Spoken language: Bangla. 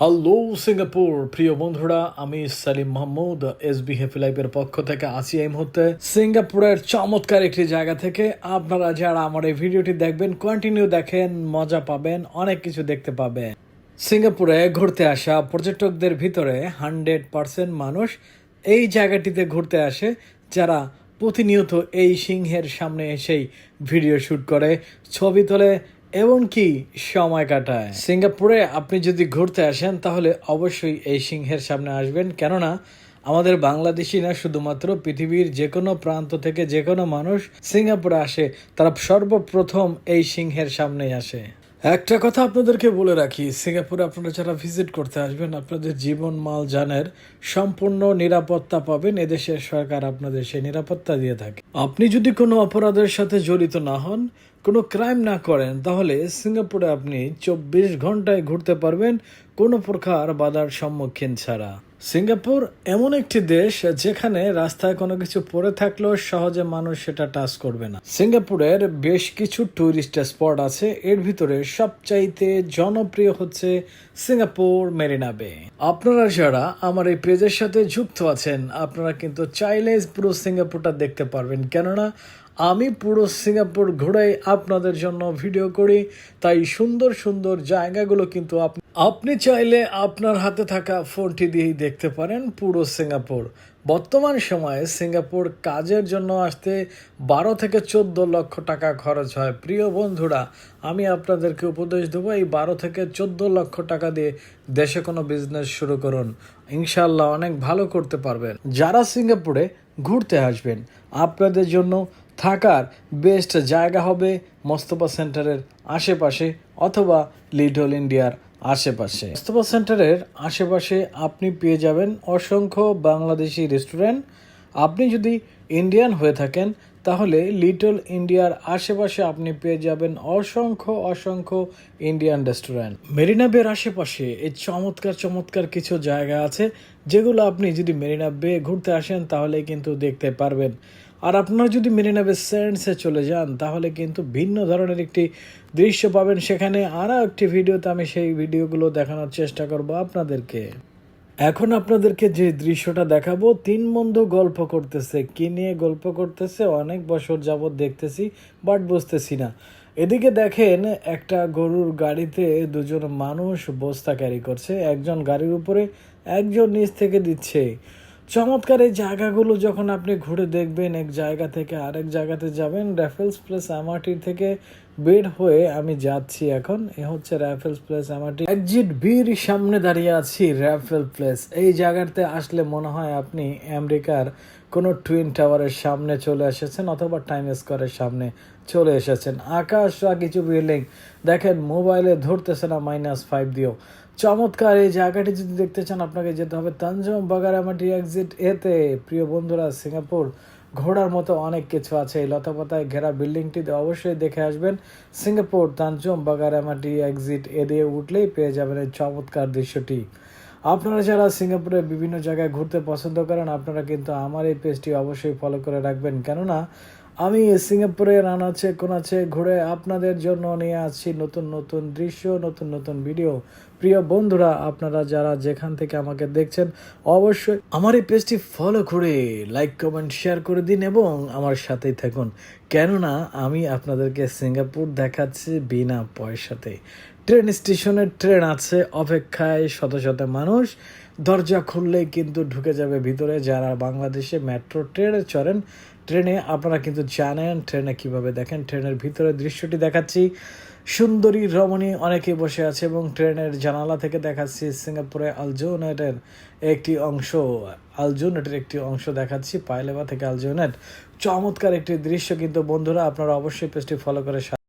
হ্যালো সিঙ্গাপুর প্রিয় বন্ধুরা, আমি Salim Mahmud S B happy লাইফের পক্ষ থেকে আছি এই মুহূর্তে। সিঙ্গাপুরের চমৎকার একটি জায়গা থেকে আপনারা যারা আমার এই ভিডিওটি দেখবেন কন্টিনিউ দেখেন, মজা পাবেন, অনেক কিছু দেখতে পাবেন। সিঙ্গাপুরে ঘুরতে আসা পর্যটকদের ভিতরে হান্ড্রেড পার্সেন্ট মানুষ এই জায়গাটিতে ঘুরতে আসে, যারা প্রতিনিয়ত এই সিংহের সামনে এসেই ভিডিও শুট করে, ছবি তোলে এমনকি সময় কাটায়। সিঙ্গাপুরে আপনি যদি ঘুরতে আসেন, তাহলে অবশ্যই এই সিংহের সামনে আসবেন। কেননা, আমাদের বাংলাদেশি না, শুধুমাত্র পৃথিবীর যে কোনো প্রান্ত থেকে যে কোনো মানুষ সিঙ্গাপুরে আসে, তারা সর্বপ্রথম এই সিংহের সামনেই আসে। একটা কথা আপনাদেরকে বলে রাখি, সিঙ্গাপুরে আপনারা যারা ভিজিট করতে আসবেন, আপনাদের জীবন মাল জানের সম্পূর্ণ নিরাপত্তা পাবেন এদেশের সরকার আপনাদের সেই নিরাপত্তা দিয়ে থাকে। আপনি যদি কোনো অপরাধের সাথে জড়িত না হন, কোনো ক্রাইম না করেন, তাহলে সিঙ্গাপুরে আপনি চব্বিশ ঘন্টায় ঘুরতে পারবেন কোনো প্রকার বাধার সম্মুখীন ছাড়া। সিঙ্গাপুর এমন একটি দেশ যেখানে রাস্তায় কোনো কিছু পড়ে থাকলেও সহজে মানুষ সেটা টাচ করবে না। সিঙ্গাপুরের বেশ কিছু টুরিস্ট স্পট আছে, এর ভিতরে সবচাইতে জনপ্রিয় হচ্ছে সিঙ্গাপুর মেরিনা বে। আপনারা যারা আমার এই পেজের সাথে যুক্ত আছেন, আপনারা কিন্তু চাইলে পুরো সিঙ্গাপুরটা দেখতে পারবেন। কেননা, আমি পুরো সিঙ্গাপুর ঘুরে আপনাদের জন্য ভিডিও করি, তাই সুন্দর সুন্দর জায়গাগুলো কিন্তু আপ- আপনি চাইলে আপনার হাতে থাকা ফোনটি দিয়েই দেখতে পারেন পুরো সিঙ্গাপুর। বর্তমান সময়ে সিঙ্গাপুর কাজের জন্য আসতে বারো থেকে চোদ্দ লক্ষ টাকা খরচ হয়। প্রিয় বন্ধুরা, আমি আপনাদেরকে উপদেশ দেবো, এই বারো থেকে চোদ্দ লক্ষ টাকা দিয়ে দেশে কোনো বিজনেস শুরু করুন। ইনশাল্লাহ অনেক ভালো করতে পারবেন। যারা সিঙ্গাপুরে ঘুরতে আসবেন, আপনাদের জন্য থাকার বেস্ট জায়গা হবে মোস্তফা সেন্টারের আশেপাশে অথবা লিটল ইন্ডিয়ার আশেপাশে। মোস্তফা সেন্টারের আশেপাশে আপনি পেয়ে যাবেন অসংখ্য বাংলাদেশি রেস্টুরেন্ট। আপনি যদি ইন্ডিয়ান হয়ে থাকেন, তাহলে লিটল ইন্ডিয়ার আশেপাশে আপনি পেয়ে যাবেন অসংখ্য অসংখ্য ইন্ডিয়ান রেস্টুরেন্ট। মেরিনা বের আশেপাশে এই চমৎকার চমৎকার কিছু জায়গা আছে, যেগুলো আপনি যদি মেরিনা বে ঘুরতে আসেন তাহলে কিন্তু দেখতে পারবেন। আর আপনারা যদি মেরিনা বে স্যান্ডসে চলে যান, তাহলে কিন্তু ভিন্ন ধরনের একটি দৃশ্য পাবেন। সেখানে আরও একটি ভিডিওতে আমি সেই ভিডিওগুলো দেখানোর চেষ্টা করব আপনাদেরকে। এখন আপনাদেরকে যে দৃশ্যটা দেখাবো, তিন বন্ধু গল্প করতেছে। কি নিয়ে গল্প করতেছে? অনেক বছর যাবৎ দেখতেছি, বাট বুঝতেছি না। এদিকে দেখেন, একটা গরুর গাড়িতে দুজন মানুষ বস্তা ক্যারি করছে। একজন গাড়ির উপরে, একজন নিচ থেকে দিচ্ছে। চমৎকার এই জায়গাগুলো যখন আপনি ঘুরে দেখবেন এক জায়গা থেকে আরেক জায়গাতে যাবেন র্যাফেলস প্লেস এমআরটি থেকে বের হয়ে আমি যাচ্ছি এখন। এ হচ্ছে র্যাফেলস প্লেস আমাটি একজিট বির সামনে দাঁড়িয়ে আছি র্যাফেল প্লেস এই জায়গাতে আসলে মনে হয় আপনি আমেরিকার কোনো টুইন টাওয়ারের সামনে চলে এসেছেন অথবা টাইম স্কোয়ারের সামনে চলে এসেছেন। আকাশ আর কিছু বিল্ডিং দেখেন মোবাইলে ধরতেছে না মাইনাস ফাইভ দিয়েও। চমৎকার এই জায়গাটি যদি দেখতে চান, আপনাকে যেতে হবে তানজম বাগারামাটি এক্সিট এতে প্রিয় বন্ধুরা, সিঙ্গাপুর ঘোড়ার মতো অনেক কিছু আছে। এই লতাপাতায় ঘেরা বিল্ডিংটিতে অবশ্যই দেখে আসবেন। সিঙ্গাপুর তানজম বাগারামাটি এক্সিট এ দিয়ে উঠলেই পেয়ে যাবেন এই চমৎকার দৃশ্যটি। আপনারা যারা সিঙ্গাপুরের বিভিন্ন জায়গায় ঘুরতে পছন্দ করেন, আপনারা কিন্তু আমার এই পেজটি অবশ্যই ফলো করে রাখবেন। কেননা, আমি সিঙ্গাপুরের আনাচে কোনাচে ঘুরে আপনাদের জন্য নিয়ে আসছি নতুন নতুন দৃশ্য, নতুন নতুন ভিডিও প্রিয় বন্ধুরা, আপনারা যারা যেখান থেকে আমাকে দেখছেন, অবশ্যই আমার এই পেজটি ফলো করে লাইক কমেন্ট শেয়ার করে দিন এবং আমার সাথেই থাকুন। কেননা, আমি আপনাদেরকে সিঙ্গাপুর দেখাচ্ছি বিনা পয়সাতে। ট্রেন স্টেশনে ট্রেন আছে, অপেক্ষায় শত শত মানুষ। দরজা খুললেই কিন্তু ঢুকে যাবে ভিতরে। যারা বাংলাদেশে মেট্রো ট্রেনে চড়েন, ট্রেনে আপনারা কিন্তু জানেন ট্রেনে কীভাবে দেখেন। ট্রেনের ভিতরে দৃশ্যটি দেখাচ্ছি। সুন্দরী রমণী অনেকে বসে আছে এবং ট্রেনের জানালা থেকে দেখাচ্ছি সিঙ্গাপুরে আলজোনেটের একটি অংশ। আলজোনেটের একটি অংশ দেখাচ্ছি, পাইলেবা থেকে আলজোনেট। চমৎকার একটি দৃশ্য কিন্তু বন্ধুরা, আপনারা অবশ্যই পেজটি ফলো করে